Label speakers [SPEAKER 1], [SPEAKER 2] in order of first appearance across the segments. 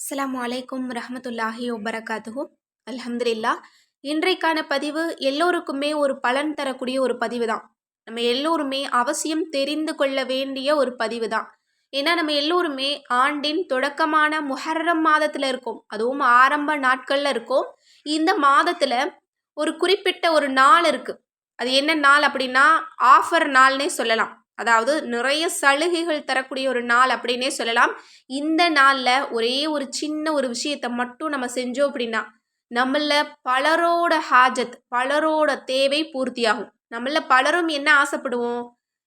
[SPEAKER 1] அஸ்லாம் வலைக்கும் ரஹமத்துல்லாஹி வபரகாத்துஹு. அலமதுல்லா இன்றைக்கான பதிவு எல்லோருக்குமே ஒரு பலன் தரக்கூடிய ஒரு பதிவு தான். நம்ம எல்லோருமே அவசியம் தெரிந்து கொள்ள வேண்டிய ஒரு பதிவு தான். ஏன்னா நம்ம எல்லோருமே ஆண்டின் தொடக்கமான முஹர்ரம் மாதத்தில் இருக்கோம். அதுவும் ஆரம்ப நாட்களில் இருக்கோம். இந்த மாதத்தில் ஒரு குறிப்பிட்ட ஒரு நாள் இருக்குது அது என்ன நாள் அப்படின்னா ஆஃபர் நாள்னே சொல்லலாம். அதாவது நிறைய சலுகைகள் தரக்கூடிய ஒரு நாள் அப்படின்னே சொல்லலாம். இந்த நாளில் ஒரே ஒரு சின்ன ஒரு விஷயத்தை மட்டும் நம்ம செஞ்சோம் அப்படின்னா நம்மள பலரோட ஹாஜத் பலரோட தேவை பூர்த்தியாகும். நம்மள பலரும் என்ன ஆசைப்படுவோம்?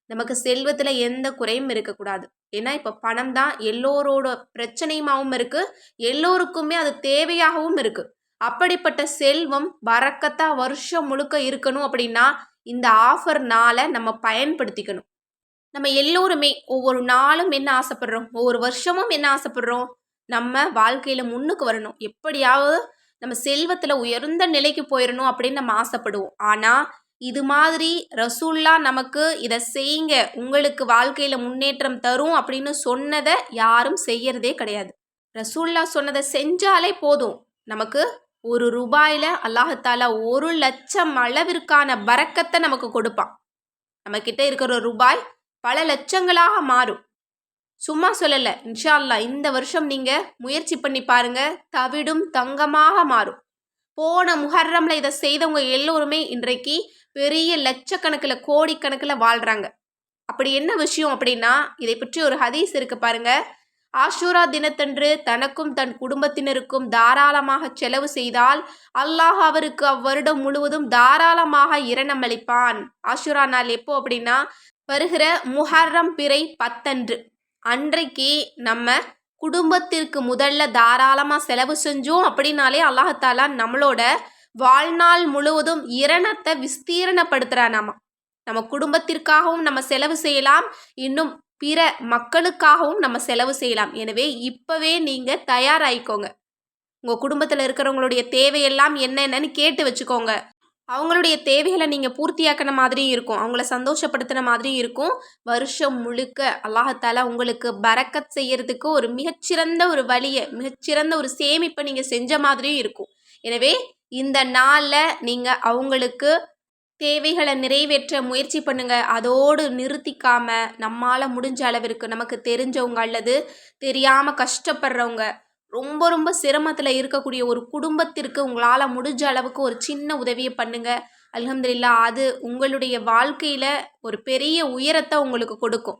[SPEAKER 1] நமக்கு செல்வத்தில் எந்த குறையும் இருக்கக்கூடாது. ஏன்னா இப்போ பணம் தான் எல்லோரோட பிரச்சனையுமாகவும் இருக்குது எல்லோருக்குமே அது தேவையாகவும் இருக்குது அப்படிப்பட்ட செல்வம் வரக்கத்தா வருஷம் முழுக்க இருக்கணும் அப்படின்னா இந்த ஆஃபர் நாளை நம்ம பயன்படுத்திக்கணும். நம்ம எல்லோருமே ஒவ்வொரு நாளும் என்ன ஆசைப்படுறோம்? ஒவ்வொரு வருஷமும் என்ன ஆசைப்படுறோம்? நம்ம வாழ்க்கையில் முன்னுக்கு வரணும். எப்படியாவது நம்ம செல்வத்தில் உயர்ந்த நிலைக்கு போயிடணும் அப்படின்னு நம்ம ஆசைப்படுவோம். ஆனால் இது மாதிரி ரசூல்லா நமக்கு இதை செய்யுங்க. உங்களுக்கு வாழ்க்கையில் முன்னேற்றம் தரும் அப்படின்னு சொன்னதை யாரும் செய்யறதே கிடையாது. ரசூல்லா சொன்னதை செஞ்சாலே போதும். நமக்கு ஒரு ரூபாயில் அல்லாஹத்தால ஒரு லட்சம் அளவிற்கான பறக்கத்தை நமக்கு கொடுப்பான். நம்மக்கிட்ட இருக்கிற ரூபாய் பல லட்சங்களாக மாறும். சும்மா சொல்லலை. இன்ஷால்லா இந்த வருஷம் நீங்கள் முயற்சி பண்ணி பாருங்க. தவிடும் தங்கமாக மாறும். போன முஹர்ரமில் இதை செய்தவங்க எல்லோருமே இன்றைக்கு பெரிய லட்சக்கணக்கில் கோடிக்கணக்கில் வாழ்கிறாங்க அப்படி என்ன விஷயம் அப்படின்னா இதை பற்றி ஒரு ஹதீஸ் இருக்கு பாருங்க. ஆஷூரா தினத்தன்று தனக்கும் தன் குடும்பத்தினருக்கும் தாராளமாக செலவு செய்தால் அல்லாஹ் அவருக்கு அவ்வருடம் முழுவதும் தாராளமாக இரணமளிப்பான் ஆஷூரா நாள் எப்போ அப்படின்னா வருகிற முஹர்ரம் பிறை பத்தன்று. அன்றைக்கு நம்ம குடும்பத்திற்கு முதல்ல தாராளமாக செலவு செஞ்சோம் அப்படின்னாலே அல்லாஹாலா நம்மளோட வாழ்நாள் முழுவதும் இரணத்தை விஸ்தீரணப்படுத்துகிறானாமா நம்ம குடும்பத்திற்காகவும் நம்ம செலவு செய்யலாம் இன்னும் பிற மக்களுக்காகவும் நம்ம செலவு செய்யலாம். எனவே இப்போவே நீங்கள் தயாராகிக்கோங்க உங்கள் குடும்பத்தில் இருக்கிறவங்களுடைய தேவையெல்லாம் என்னென்னு கேட்டு வச்சுக்கோங்க. அவங்களுடைய தேவைகளை நீங்கள் பூர்த்தியாக்கின மாதிரியும் இருக்கும். அவங்கள சந்தோஷப்படுத்தின மாதிரியும் இருக்கும். வருஷம் முழுக்க அல்லாஹால உங்களுக்கு பறக்கத் செய்யறதுக்கு ஒரு மிகச்சிறந்த ஒரு வழியை மிகச்சிறந்த ஒரு சேமிப்பை நீங்கள் செஞ்ச மாதிரியும் இருக்கும். எனவே இந்த நாளில் நீங்கள் அவங்களுக்கு தேவைகளை நிறைவேற்ற முயற்சி பண்ணுங்க. அதோடு நிறுத்திக்காம நம்மால் முடிஞ்ச அளவிற்கு நமக்கு தெரிஞ்சவங்க அல்லது தெரியாமல் கஷ்டப்படுறவங்க ரொம்ப ரொம்ப சிரமத்தில் இருக்கக்கூடிய ஒரு குடும்பத்திற்கு உங்களால் முடிஞ்ச அளவுக்கு ஒரு சின்ன உதவியை பண்ணுங்கள் அலமதுல்லா அது உங்களுடைய வாழ்க்கையில் ஒரு பெரிய உயரத்தை உங்களுக்கு கொடுக்கும்.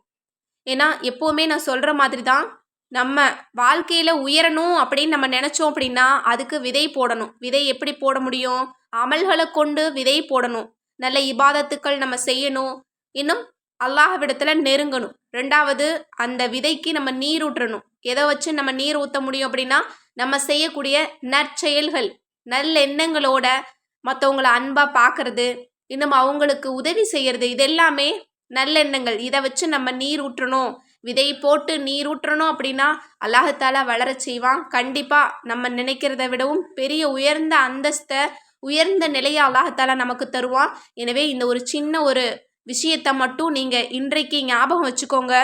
[SPEAKER 1] ஏன்னா எப்போவுமே நான் சொல்கிற மாதிரி தான் நம்ம வாழ்க்கையில் உயரணும் அப்படின்னு நம்ம நினச்சோம் அப்படின்னா அதுக்கு விதை போடணும். விதை எப்படி போட முடியும்? அமல்களை கொண்டு விதை போடணும். நல்ல இபாதத்துக்கள் நம்ம செய்யணும். இன்னும் அல்லாஹ்விடத்தில் நெருங்கணும். ரெண்டாவது அந்த விதைக்கு நம்ம நீர் ஊற்றணும் எதை வச்சு நம்ம நீர் ஊற்ற முடியும் அப்படின்னா நம்ம செய்யக்கூடிய நற்செயல்கள் நல்லெண்ணங்களோட மற்றவங்கள அன்பாக பார்க்கறது இன்னும் அவங்களுக்கு உதவி செய்கிறது இதெல்லாமே நல்லெண்ணங்கள் இதை வச்சு நம்ம நீர் ஊற்றணும். விதை போட்டு நீர் ஊற்றணும் அப்படின்னா அல்லாஹால வளர செய்வான். கண்டிப்பாக நம்ம நினைக்கிறத விடவும் பெரிய உயர்ந்த அந்தஸ்தை உயர்ந்த நிலையை அல்லாஹால நமக்கு தருவான். எனவே இந்த ஒரு சின்ன ஒரு விஷயத்தை மட்டும் நீங்கள் இன்றைக்கு ஞாபகம் வச்சுக்கோங்க.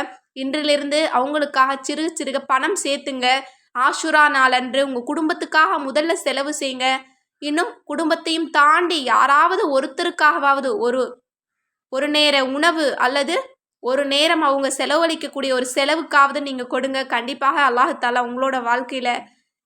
[SPEAKER 1] இன்றிலிருந்து அவங்களுக்காக சிறு சிறுக பணம் சேர்த்துங்க. ஆஷுரா நாளன்று உங்கள் குடும்பத்துக்காக முதல்ல செலவு செய்யுங்க. இன்னும் குடும்பத்தையும் தாண்டி யாராவது ஒருத்தருக்காகவாவது ஒரு ஒரு நேர உணவு அல்லது ஒரு நேரம் அவங்க செலவழிக்கக்கூடிய ஒரு செலவுக்காவது நீங்கள் கொடுங்க. கண்டிப்பாக அல்லாஹாலா உங்களோட வாழ்க்கையில்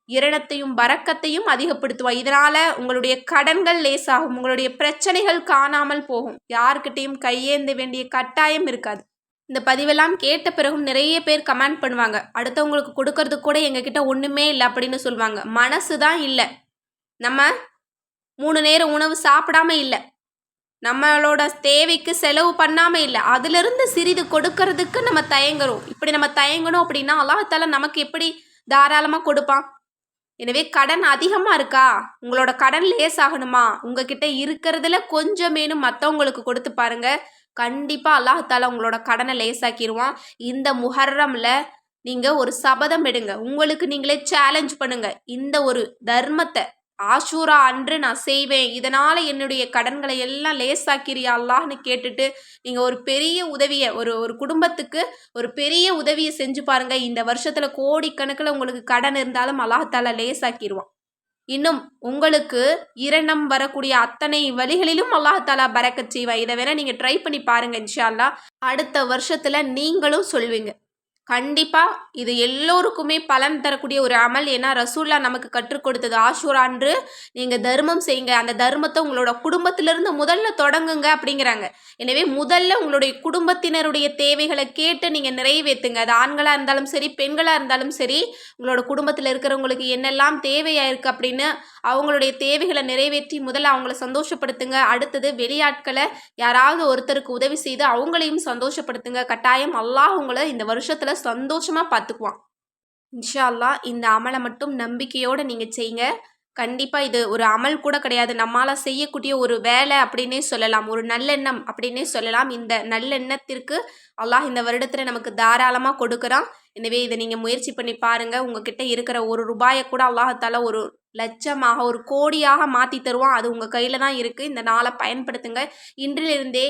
[SPEAKER 1] இரணத்தையும் பறக்கத்தையும் அதிகப்படுத்துவான் இதனால் உங்களுடைய கடன்கள் லேசாகும். உங்களுடைய பிரச்சனைகள் காணாமல் போகும். யாருக்கிட்டையும் கையேந்த வேண்டிய கட்டாயம் இருக்காது. இந்த பதிவெல்லாம் கேட்ட பிறகும் நிறைய பேர் கமெண்ட் பண்ணுவாங்க. அடுத்தவங்களுக்கு கொடுக்கறது கூட எங்ககிட்ட ஒன்றுமே இல்லை அப்படின்னு சொல்லுவாங்க மனசு தான் இல்லை. நம்ம மூணு நேரம் உணவு சாப்பிடாம இல்லை. நம்மளோட தேவைக்கு செலவு பண்ணாமல் இல்லை. அதிலிருந்து சிறிது கொடுக்கறதுக்கு நம்ம தயங்குறோம். இப்படி நம்ம தயங்கணும் அப்படின்னா அல்லாஹால நமக்கு எப்படி தாராளமாக கொடுப்பான்? எனவே கடன் அதிகமாக இருக்கா? உங்களோட கடன் லேஸ் ஆகணுமா? உங்ககிட்ட இருக்கிறதுல கொஞ்சமேனும் மற்றவங்களுக்கு கொடுத்து பாருங்க. கண்டிப்பாக அல்லாஹால உங்களோட கடனை லேசாக்கிடுவான் இந்த முஹர்ரமில் நீங்கள் ஒரு சபதம் எடுங்க. உங்களுக்கு நீங்களே சேலஞ்ச் பண்ணுங்க. இந்த ஒரு தர்மத்தை ஆஷூரா அன்று நான் செய்வேன். இதனால் என்னுடைய கடன்களை எல்லாம் லேசாக்கிறியா அல்லாஹ்னு கேட்டுட்டு நீங்கள் ஒரு பெரிய உதவியை ஒரு ஒரு குடும்பத்துக்கு ஒரு பெரிய உதவியை செஞ்சு பாருங்க. இந்த வருஷத்தில் கோடிக்கணக்கில் உங்களுக்கு கடன் இருந்தாலும் அல்லாஹால லேசாக்கிடுவான் இன்னும் உங்களுக்கு இரணம் வரக்கூடிய அத்தனை வழிகளிலும் அல்லாஹாலா பறக்க செய்வா இதை வேணால் நீங்கள் ட்ரை பண்ணி பாருங்கள் இன்ஷால்லா அடுத்த வருஷத்தில் நீங்களும் சொல்வீங்க. கண்டிப்பாக இது எல்லோருக்குமே பலன் தரக்கூடிய ஒரு அமல். ஏன்னா ரசூல்லா நமக்கு கற்றுக் கொடுத்தது ஆஷூரான்று நீங்கள் தர்மம் செய்யுங்க அந்த தர்மத்தை உங்களோட குடும்பத்திலிருந்து முதல்ல தொடங்குங்க அப்படிங்கிறாங்க. எனவே முதல்ல உங்களுடைய குடும்பத்தினருடைய தேவைகளை கேட்டு நீங்கள் நிறைவேற்றுங்க அது ஆண்களாக இருந்தாலும் சரி பெண்களாக இருந்தாலும் சரி உங்களோட குடும்பத்தில் இருக்கிறவங்களுக்கு என்னெல்லாம் தேவையாக இருக்குது அப்படின்னு அவங்களுடைய தேவைகளை நிறைவேற்றி முதல்ல அவங்கள சந்தோஷப்படுத்துங்க. அடுத்தது வெளியாட்களை யாராவது ஒருத்தருக்கு உதவி செய்து அவங்களையும் சந்தோஷப்படுத்துங்க. கட்டாயம் அல்லாஹ் உங்களை இந்த வருஷத்தில் சந்தோஷமாக பார்த்துக்குவான் இன்ஷா அல்லாஹ் இந்த அமலை மட்டும் நம்பிக்கையோடு நீங்கள் செய்யுங்க கண்டிப்பாக இது ஒரு அமல் கூட கிடையாது. நம்மளால் செய்யக்கூடிய ஒரு வேலை அப்படின்னே சொல்லலாம். ஒரு நல்லெண்ணம் அப்படின்னே சொல்லலாம். இந்த நல்லெண்ணத்திற்கு அல்லாஹ் இந்த வருடத்தில் நமக்கு தாராளமாக கொடுக்குறான். எனவே இதை நீங்கள் முயற்சி பண்ணி பாருங்கள் உங்ககிட்ட இருக்கிற ஒரு ரூபாயை கூட அல்லாஹத்தால் ஒரு லட்சமாக ஒரு கோடியாக மாற்றி தருவான். அது உங்கள் கையில் தான் இருக்குது இந்த நாளை பயன்படுத்துங்க. இன்றிலிருந்தே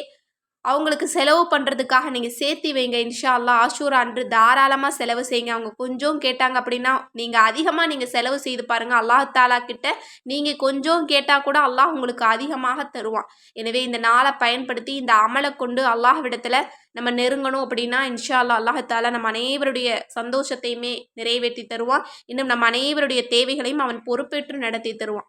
[SPEAKER 1] அவங்களுக்கு செலவு பண்ணுறதுக்காக நீங்கள் சேர்த்தி வைங்க இன்ஷா அல்லா ஆஷூரா அன்று தாராளமாக செலவு செய்யுங்க. அவங்க கொஞ்சம் கேட்டாங்க அப்படின்னா நீங்கள் அதிகமாக நீங்கள் செலவு செய்து பாருங்கள் அல்லாஹ் தாலா கிட்ட நீங்கள் கொஞ்சம் கேட்டால் கூட அல்லாஹ் உங்களுக்கு அதிகமாக தருவான். எனவே இந்த நாளை பயன்படுத்தி இந்த அமலை கொண்டு அல்லாஹ்விடத்தில் நம்ம நெருங்கணும் அப்படின்னா இன்ஷா அல்லா அல்லாஹால நம்ம அனைவருடைய சந்தோஷத்தையுமே நிறைவேற்றி தருவான். இன்னும் நம்ம அனைவருடைய தேவைகளையும் அவன் பொறுப்பேற்று நடத்தி தருவான்.